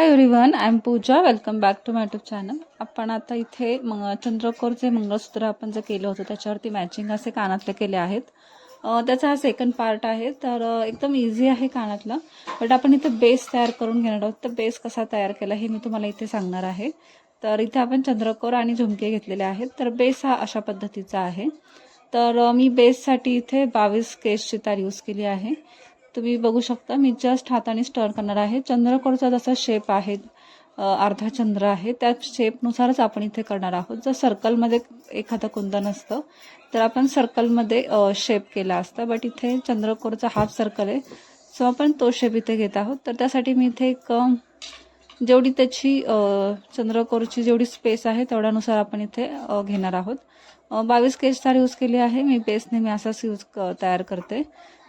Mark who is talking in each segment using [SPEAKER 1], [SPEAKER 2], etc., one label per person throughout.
[SPEAKER 1] Hi everyone I am Pooja welcome back to my tube channel आपण आता इथे मग चंद्रकोरचे मंगळसूत्र आपण जे केलं होतं त्याच्यावरती मॅचिंग असे कानातले केले आहेत. त्याचा हा सेकंड पार्ट आहे. तर एकदम इझी आहे कानातलं. बट आपण इथे बेस तयार करून घेणार आहोत. तर बेस कसा तयार केला हे मी तुम्हाला इथे सांगणार आहे. तर इथे आपण चंद्रकोर आणि झुमके घेतलेले आहेत. तर बेस हा अशा पद्धतीचा आहे. तर मी बेससाठी इथे बावीस केसची तार यूज केली आहे. तुम्ही बघू शकता मी जस्ट हाताने स्टर करणार आहे. चंद्रकोरचा जसा शेप आहे अर्धा चंद्र आहे त्या शेपनुसारच आपण इथे करणार आहोत. जर सर्कलमध्ये एखादं कुंदन असतं तर आपण सर्कलमध्ये शेप केला असता. बट इथे चंद्रकोरचा हाफ सर्कल आहे सो आपण तो शेप इथे घेत आहोत. तर त्यासाठी मी इथे एक जेवढी त्याची चंद्रकोरची जेवढी स्पेस आहे तेवढ्यानुसार आपण इथे घेणार आहोत. बावीस केज तार यूज केली आहे. मी बेस नेहमी असाच यूज क- तयार करते.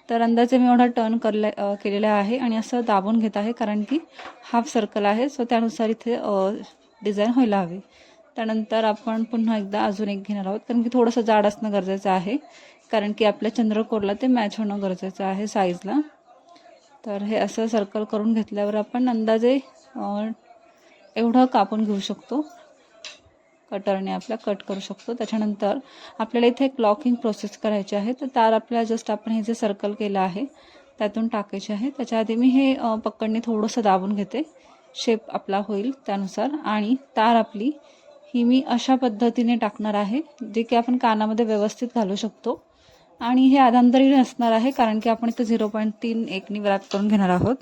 [SPEAKER 1] तर अंदाजे मी एवढा टर्न करला केलेला आहे आणि असं दाबून घेत आहे कारण की हाफ सर्कल आहे. सो त्यानुसार इथे डिझाईन व्हायला हवी. त्यानंतर आपण पुन्हा एकदा अजून एक घेणार आहोत. कारण की थोडंसं जाड असणं गरजेचं आहे. कारण की आपल्या चंद्रकोरला ते मॅच होणं गरजेचं आहे साईजला तर हे असं सर्कल करून घेतल्यावर आपण अंदाजे एवढं कापून घेऊ शकतो. कटरने आपल्या कट करू शकतो. त्याच्यानंतर आपल्याला इथे एक लॉकिंग प्रोसेस करायची आहे. तर तार आपल्याला जस्ट आपण हे जे सर्कल केलं आहे त्यातून टाकायचे आहे. त्याच्या आधी मी हे पकडणे थोडंसं दाबून घेते. शेप आपला होईल त्यानुसार. आणि तार आपली ही मी अशा पद्धतीने टाकणार आहे जे की आपण कानामध्ये व्यवस्थित घालू शकतो. आणि हे आधांतरी असणार आहे कारण की आपण इथे झिरो पॉईंट तीन एकनी व्रॅप करून घेणार आहोत.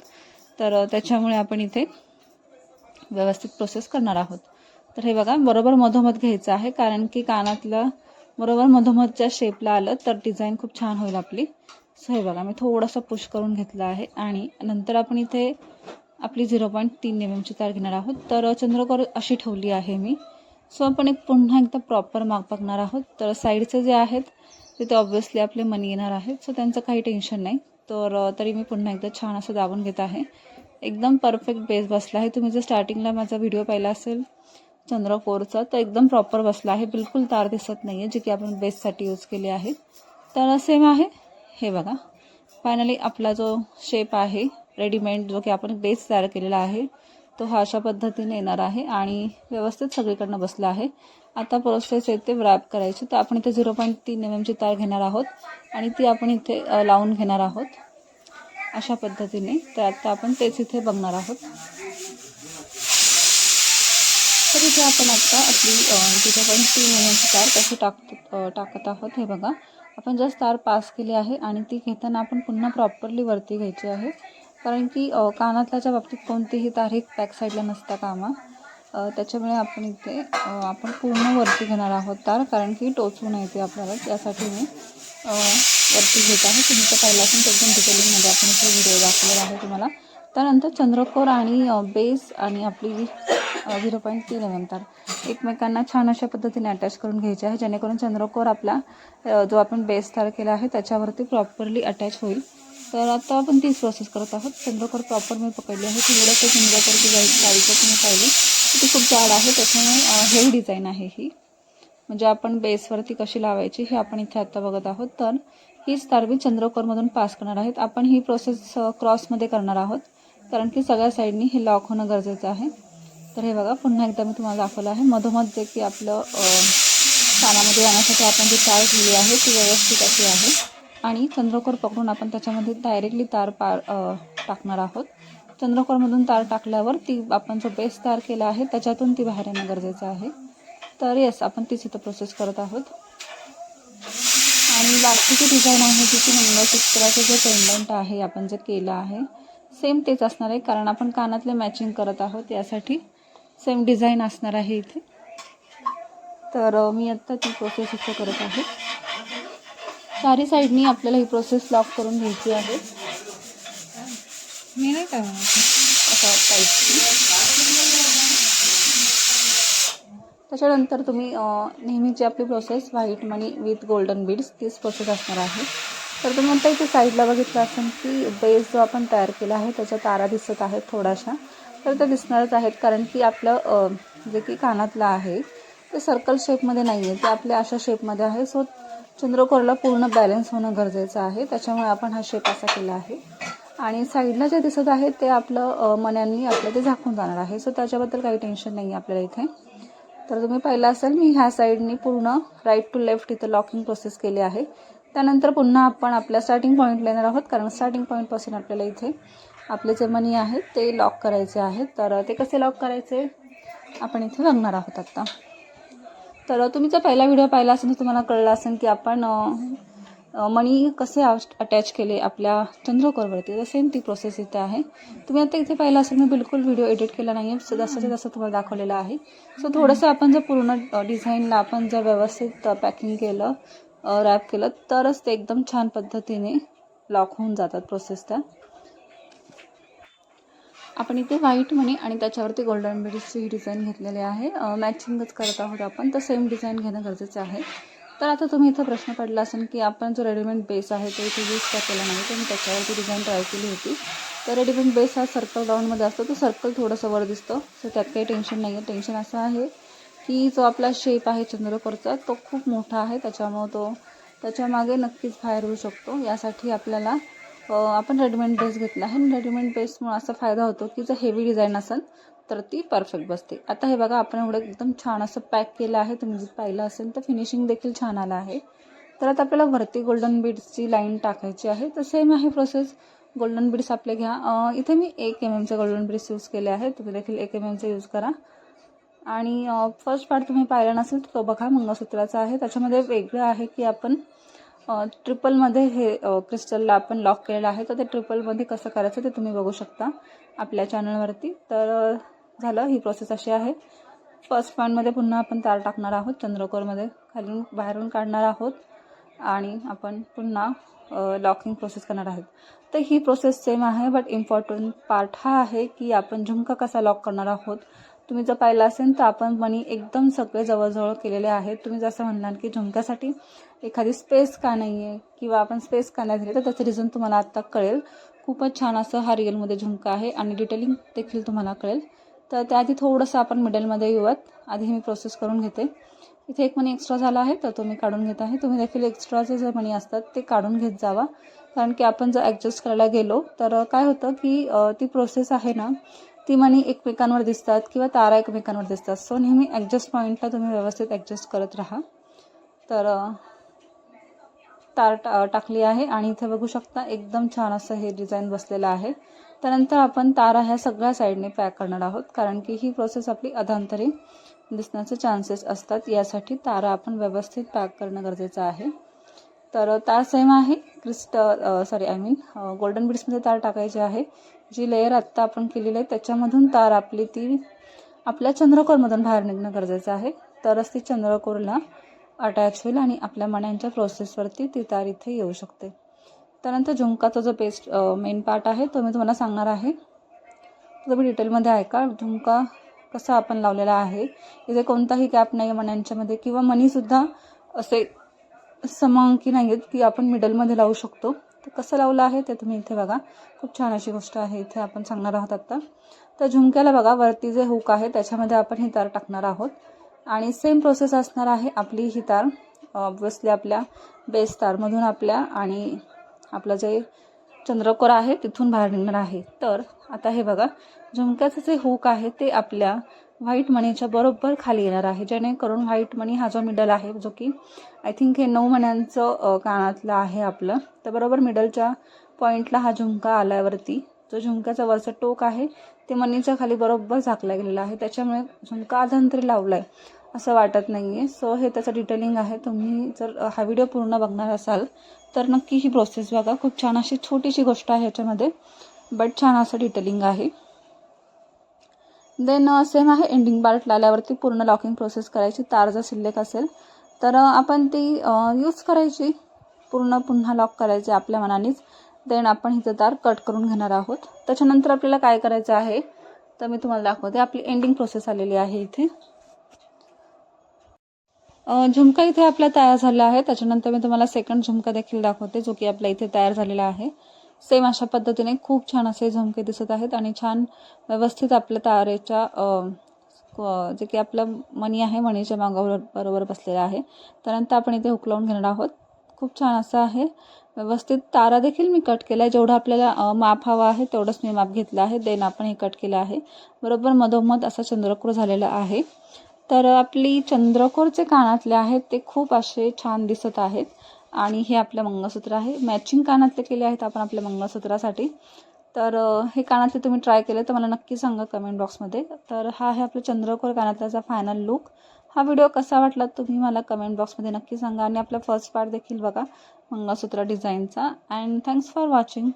[SPEAKER 1] तर त्याच्यामुळे आपण इथे व्यवस्थित प्रोसेस करणार आहोत. तर हे बघा बरोबर मधोमध घ्यायचं आहे कारण की कानातलं बरोबर मधोमधच्या शेपला आलं तर डिझाईन खूप छान होईल आपली. सो हे बघा मी थोडंसं पुश करून घेतलं आहे आणि नंतर आपण इथे आपली झिरो पॉईंट तीन एम एमची तार घेणार आहोत. तर चंद्रकोर अशी ठेवली आहे मी. सो आपण एक पुन्हा एकदा प्रॉपर माग बघणार आहोत. तर साईडचे जे आहेत तिथे ऑब्व्हियसली आपले मनी येणार आहेत सो त्यांचं काही टेन्शन नाही. तर तरी मी पुन्हा एकदा छान असं दाबून घेत आहे. एकदम परफेक्ट बेस बसला आहे. तुम्ही जर स्टार्टिंगला माझा व्हिडिओ पाहिला असेल चंद्रकोरचा तर एकदम प्रॉपर बसला आहे. बिलकुल तार दिसत नाही आहे जी की आपण बेससाठी यूज केली आहे तर सेम आहे. हे बघा. फायनली आपला जो शेप आहे रेडीमेड जो की आपण बेस तयार केलेला आहे तो हा अशा पद्धतीने येणार आहे आणि व्यवस्थित सगळीकडनं बसला आहे. आता प्रोसेस येते व्रॅप करायची. तर आपण इथे झिरो पॉईंट तीन mm एम एमची तार घेणार आहोत आणि ती आपण इथे लावून घेणार आहोत. अशा पद्धतीने. तर आता आपण तेच इथे बघणार आहोत. तर इथे आपण आता आपली जिथे पण तीन एम तार कशी टाक टाकत आहोत हे बघा. आपण जस्ट तार पास केली आहे आणि ती घेताना आपण पुन्हा प्रॉपरली वरती घ्यायची आहे. कारण की कानातल्याच्या बाबतीत कोणतीही तार ही बॅक साईडला नसता कामा. त्याच्यामुळे आपण इथे आपण पूर्ण वरती घेणार आहोत तार कारण की टोचू नये ते आपल्याला. त्यासाठी मी वरती घेत आहे. तुम्ही तर पहिला असून एकदम डिटेलिंगमध्ये आपण इथे व्हिडिओ दाखवलेला आहे तुम्हाला. त्यानंतर चंद्रकोर आणि बेस आणि आपली झिरो पॉईंट तीन एम एम एकमेकांना छान अशा पद्धतीने अटॅच करून घ्यायचे आहे. जेणेकरून चंद्रकोर आपला जो आपण बेस तयार केला आहे त्याच्यावरती प्रॉपरली अटॅच होईल. तर आता आपण तीच प्रोसेस करत आहोत. चंद्रकोर प्रॉपर मी पकडली आहे. थोडंसं चंद्रकोरची जाईल साईजं तुम्ही पाहिली. ती खूप जाड आहे. त्याच्यामुळे हेवी डिझाईन आहे ही. म्हणजे आपण बेसवरती कशी लावायची हे आपण इथे आता बघत आहोत. तर हीच तार मी चंद्रकोरमधून पास करणार आहेत. आपण ही प्रोसेस क्रॉसमध्ये करणार आहोत. कारण की सगळ्या साईडनी हे लॉक होणं गरजेचं आहे. तर हे बघा पुन्हा एकदा मी तुम्हाला दाखवलं आहे. मधोमध जे की आपलं कानामध्ये जाण्यासाठी आपण जी तार ठेवली आहे ती व्यवस्थित अशी आहे. आणि चंद्रकोर पकडून आपण त्याच्यामध्ये डायरेक्टली तार पार टाकणार आहोत. चंद्रकोरमधून तार टाकल्यावर ती आपण जो बेस तयार केला आहे त्याच्यातून ती बाहेर येणं गरजेचं आहे. तर येस आपण तीच इथं प्रोसेस करत आहोत. आणि बाकीची डिझाईन आहे जी की मंगळसूत्राचं जे पेंडंट आहे आपण जे केलं आहे सेम तेच असणार आहे कारण आपण कानातले मॅचिंग करत आहोत यासाठी. सेम डिझाईन असणार आहे इथे. तर मी आत्ता ती प्रोसेस इथे करत आहे. चारी साईडनी आपल्याला ही प्रोसेस लॉक करून घ्यायची आहे.
[SPEAKER 2] मी नाही काय
[SPEAKER 1] असं टाईपची त्याच्यानंतर तुम्ही नेहमीची आपली process white money with golden beads तीच प्रोसेस असणार आहे. तर तुम्ही म्हणता इथे साईडला बघितलं असेल की बेस जो आपण तयार केला आहे त्याच्या तारा दिसत आहेत थोड्याशा. तर ते दिसणारच आहेत कारण की आपलं जे की कानातलं आहे ते सर्कल शेपमध्ये नाही आहे ते आपल्या अशा शेपमध्ये आहे. सो चंद्रकोरला पूर्ण बॅलन्स होणं गरजेचं आहे. त्याच्यामुळे आपण हा शेप असा केला आहे. आणि साईडला जे दिसत आहे ते आपलं मन्यांनी मण्यांनी आपलं ते झाकून जाणार आहे. सो त्याच्याबद्दल काही टेन्शन नाही आहे आपल्याला इथे. तर तुम्ही पाहिलं असेल मी ह्या साईडनी पूर्ण राईट टू लेफ्ट इथं लॉकिंग प्रोसेस केली आहे. त्यानंतर पुन्हा आपण आपल्या स्टार्टिंग पॉईंटला येणार आहोत कारण स्टार्टिंग पॉईंटपासून आपल्याला इथे आपले जे मनी आहेत ते लॉक करायचे आहेत. तर ते कसे लॉक करायचे? आपण इथे बघणार आहोत आत्ता तर तुम्ही जर पहिला व्हिडिओ पाहिला असेल तर तुम्हाला कळलं असेल की आपण मनी कसे अटॅच केले आपल्या चंद्रकोरवरती. तर सेम ती प्रोसेस इथे आहे. तुम्ही आता इथे पाहिलं असेल मी बिलकुल व्हिडिओ एडिट केला नाही आहे जसं जसं तुम्हाला दाखवलेलं आहे. सो थोडंसं आपण जर पूर्ण डिझाईनला आपण जर व्यवस्थित पॅकिंग केलं रॅप केलं तरच ते एकदम छान पद्धतीने लॉक होऊन जातात प्रोसेस त्या. आपण इथे व्हाईट मनी आणि त्याच्यावरती गोल्डन बेडची ही डिझाईन घेतलेली आहे. मॅचिंगच करत आहोत आपण. तर सेम डिझाईन घेणं गरजेचं आहे. तर आता तुम्ही इथं प्रश्न पडला असेल की आपण जो रेडीमेड बेस आहे तो इथे यूज का केला नाही? तर मी त्याच्यावरती डिझाईन ट्राय केली होती. तर रेडीमेड बेस हा सर्कल राऊंडमध्ये असतो. तो सर्कल थोडंसं वर दिसतो. सो त्यात काही टेन्शन नाही आहे टेन्शन असं आहे की जो आपला शेप आहे चंद्रकोरचा तो खूप मोठा आहे. त्याच्यामुळं तो त्याच्यामागे नक्कीच बाहेर होऊ शकतो. यासाठी आपल्याला आपण रेडीमेड ड्रेस घेतला आहे. रेडीमेड बेसमुळे असा फायदा होतो की जर हेवी डिझाईन असेल तर ती परफेक्ट बसते. आता हे बघा आपण एवढं एकदम छान असं पॅक केलं आहे. तुम्ही जर पाहिलं असेल तर फिनिशिंग देखील छान आलं आहे. तर आता आपल्याला वरती गोल्डन बीड्सची लाईन टाकायची आहे. तर सेम आहे प्रोसेस गोल्डन बीड्स आपले घ्या. इथे मी एक एम एमचे गोल्डन बीड्स यूज केले आहे तुम्ही देखील एक एम एमचे यूज करा. आणि फर्स्ट पार्ट तुम्ही पाहिला नसेल तर तो बघा मंगळसूत्राचा आहे. त्याच्यामध्ये वेगळं आहे की आपण ट्रिपलमध्ये हे क्रिस्टलला आपण लॉक केलेलं आहे. तर ते ट्रिपलमध्ये कसं करायचं ते तुम्ही बघू शकता आपल्या चॅनलवरती. तर झालं ही प्रोसेस अशी आहे. फर्स्ट पॉईंटमध्ये पुन्हा आपण तार टाकणार आहोत चंद्रकोरमध्ये. खालून बाहेरून काढणार आहोत आणि आपण पुन्हा लॉकिंग प्रोसेस करणार आहोत. तर ही प्रोसेस सेम आहे बट इम्पॉर्टंट पार्ट हा आहे की आपण झुमका कसा लॉक करणार आहोत तुम्ही जर पाहिलं असेल तर आपण मनी एकदम सगळे जवळजवळ केलेले आहेत. तुम्ही जसं म्हणणार की झुमक्यासाठी एखादी स्पेस का नाही आहे किंवा आपण स्पेस का नाही दिली तर त्याचं रिझन तुम्हाला आत्ता कळेल. खूपच छान असं हा रिअलमध्ये झुमका आहे आणि डिटेलिंग देखील तुम्हाला कळेल. तर त्याआधी थोडंसं आपण मिडलमध्ये येऊयात. आधी मी प्रोसेस करून घेते. इथे एक मनी एक्स्ट्रा झाला आहे तर तो मी काढून घेत आहे. तुम्ही देखील एक्स्ट्राचे जे मनी असतात ते काढून घेत जावा. कारण की आपण जर ॲडजस्ट करायला गेलो तर काय होतं की ती प्रोसेस आहे ना ती मनी एकमेकांवर दिसतात किंवा तारा एकमेकांवर दिसतात. सो नेहमी ॲडजस्ट पॉईंटला तुम्ही व्यवस्थित ॲडजस्ट करत राहा. तर तार टा टाकली आहे आणि इथे बघू शकता एकदम छान असं हे डिझाईन बसलेलं आहे. त्यानंतर आपण तारा ह्या सगळ्या साईडने पॅक करणार आहोत कारण की ही प्रोसेस आपली अधांतरी दिसण्याचे चान्सेस असतात. यासाठी तारा आपण व्यवस्थित पॅक करणं गरजेचं आहे. तर तार सेम आहे. Crystal sorry I mean golden बीड्समध्ये तार टाकायची आहे. जी लेअर आत्ता आपण केलेली आहे त्याच्यामधून तार आपली ती आपल्या चंद्रकोरमधून बाहेर निघणं गरजेचं आहे. तरच ती चंद्रकोरला अटॅच होईल आणि आपल्या मण्यांच्या प्रोसेसवरती ती तार इथे येऊ शकते. त्यानंतर झुंकाचा जो पेस्ट मेन पार्ट आहे तो मी तुम्हाला सांगणार आहे. तुम्ही डिटेलमध्ये ऐका झुमका कसा आपण लावलेला आहे? इथे कोणताही गॅप नाही आहे मण्यांच्यामध्ये किंवा मनीसुद्धा असे समांकी नाही आहेत की आपण मिडलमध्ये लावू शकतो. तर कसं लावलं आहे ते तुम्ही इथे बघा. खूप छान अशी गोष्ट आहे. इथे आपण सांगणार आहोत आत्ता तर झुमक्याला बघा वरती जे हुक आहे त्याच्यामध्ये आपण ही तार टाकणार आहोत. आणि सेम प्रोसेस असणार आहे आपली ही तार ऑब्विसली आपल्या बेस तारमधून आपल्या आणि आपलं जे चंद्रकोर आहे तिथून बाहेर निघणार आहे. तर आता हे बघा झुमक्याचं जे हुक आहे ते आपल्या व्हाईट मनीच्या बरोबर खाली येणार आहे. जेणेकरून व्हाईट मनी हा जो मिडल आहे जो की आय थिंक हे नऊ मण्यांचं कानातलं आहे आपलं. तर बरोबर मिडलच्या पॉईंटला हा झुमका आल्यावरती जो झुमक्याचा वरचं टोक आहे ते मनीच्या खाली बरोबर झाकला गेलेला आहे. त्याच्यामुळे झुमका अधंतरी लावला आहे असं वाटत नाही आहे सो हे त्याचं डिटेलिंग आहे. तुम्ही जर हा व्हिडिओ पूर्ण बघणार असाल तर नक्की ही प्रोसेस बघा. खूप छान अशी छोटीशी गोष्ट आहे ह्याच्यामध्ये बट छान असं डिटेलिंग आहे. देन सेम आहे एंडिंग पार्टला लावल्यावरती पूर्ण लॉकिंग प्रोसेस करायची. तार जर शिल्लक असेल तर आपण ती यूज करायची. पूर्ण पुन्हा लॉक करायचे आपल्या मनानेच. देन आपण हिचं तार कट करून घेणार आहोत. त्याच्यानंतर आपल्याला काय करायचं आहे? तर मी तुम्हाला दाखवते. आपली एंडिंग प्रोसेस आलेली आहे इथे. झुमका इथे आपला तयार झाला आहे. त्याच्यानंतर मी तुम्हाला सेकंड झुमका देखील दाखवते जो की आपल्या इथे तयार झालेला आहे. सेम अशा पद्धतीने खूप छान असे झुमके दिसत आहेत आणि छान व्यवस्थित आपल्या तारेच्या जे की आपलं मणी आहे मणीच्या मागावर बरोबर बसलेलं आहे. त्यानंतर आपण इथे हुकलावून घेणार आहोत. खूप छान असं आहे. व्यवस्थित तारा देखील मी कट केला आहे जेवढं आपल्याला माप हवा आहे तेवढंच मी माप घेतलं आहे. देन आपण हे कट केलं आहे. बरोबर मधोमध असा चंद्रकोर झालेला आहे. तर आपली चंद्रकोरचे कानातले आहेत ते खूप असे छान दिसत आहेत. आणि हे आपलं मंगळसूत्र आहे. मॅचिंग कानातले केले आहेत आपण आपल्या मंगळसूत्रासाठी. तर हे कानातले तुम्ही ट्राय केले तर मला नक्की सांगा कमेंट बॉक्समध्ये तर हा आहे आपलं चंद्रकोर कानातल्याचा फायनल लुक हा व्हिडिओ कसा वाटला तुम्ही मला कमेंट बॉक्समध्ये नक्की सांगा. आणि आपला फर्स्ट पार्ट देखील बघा मंगळसूत्र डिझाईनचा अँड थँक्स फॉर वॉचिंग